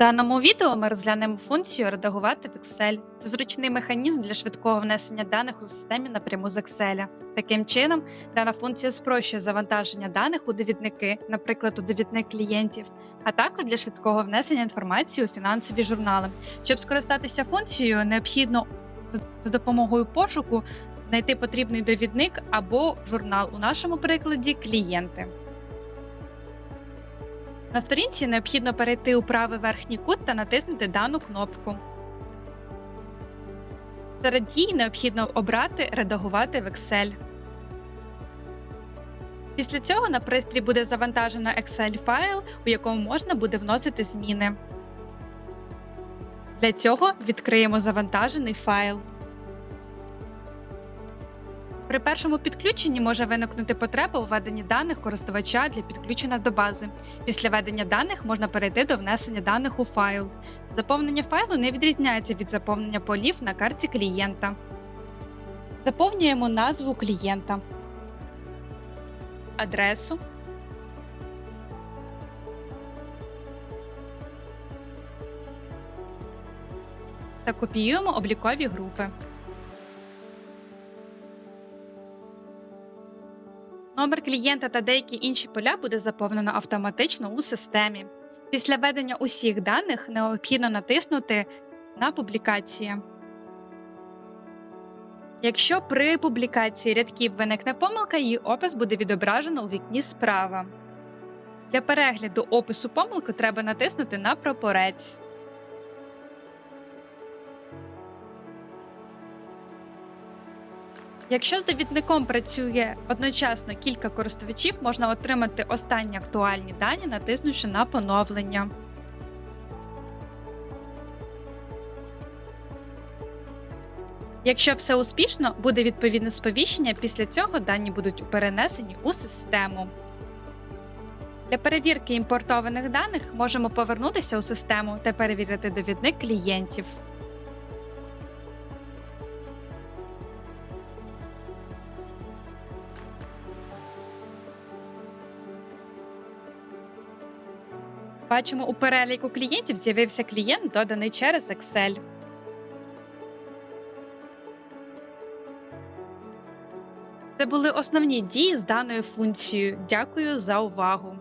даному відео ми розглянемо функцію редагувати в Excel. Це зручний механізм для швидкого внесення даних у системі напряму з Excel. Таким чином, дана функція спрощує завантаження даних у довідники, наприклад, у довідник клієнтів, а також для швидкого внесення інформації у фінансові журнали. Щоб скористатися функцією, необхідно за- допомогою пошуку знайти потрібний довідник або журнал у нашому прикладі клієнти. На сторінці необхідно перейти у правий верхній кут та натиснути дану кнопку. Серед дій необхідно обрати Редагувати в Excel. Після цього на пристрій буде завантажено Excel файл, у якому можна буде вносити зміни. Для цього відкриємо завантажений файл. При першому підключенні може виникнути потреба у введенні даних користувача для підключення до бази. Після введення даних можна перейти до внесення даних у файл. Заповнення файлу не відрізняється від заповнення полів на карті клієнта. Заповнюємо назву клієнта, адресу, та копіюємо облікові групи. Номер клієнта та деякі інші поля буде заповнено автоматично у системі. Після введення усіх даних необхідно натиснути на публікації. Якщо при публікації рядків виникне помилка, її опис буде відображено у вікні справа. Для перегляду опису помилки треба натиснути на прапорець. Якщо з довідником працює одночасно кілька користувачів, можна отримати останні актуальні дані, натиснувши на поновлення. Якщо все успішно, буде відповідне сповіщення. Після цього дані будуть перенесені у систему. Для перевірки імпортованих даних можемо повернутися у систему та перевірити довідник клієнтів. Бачимо, у переліку клієнтів з'явився клієнт, доданий через Excel. Це були основні дії з даною функцією. Дякую за увагу!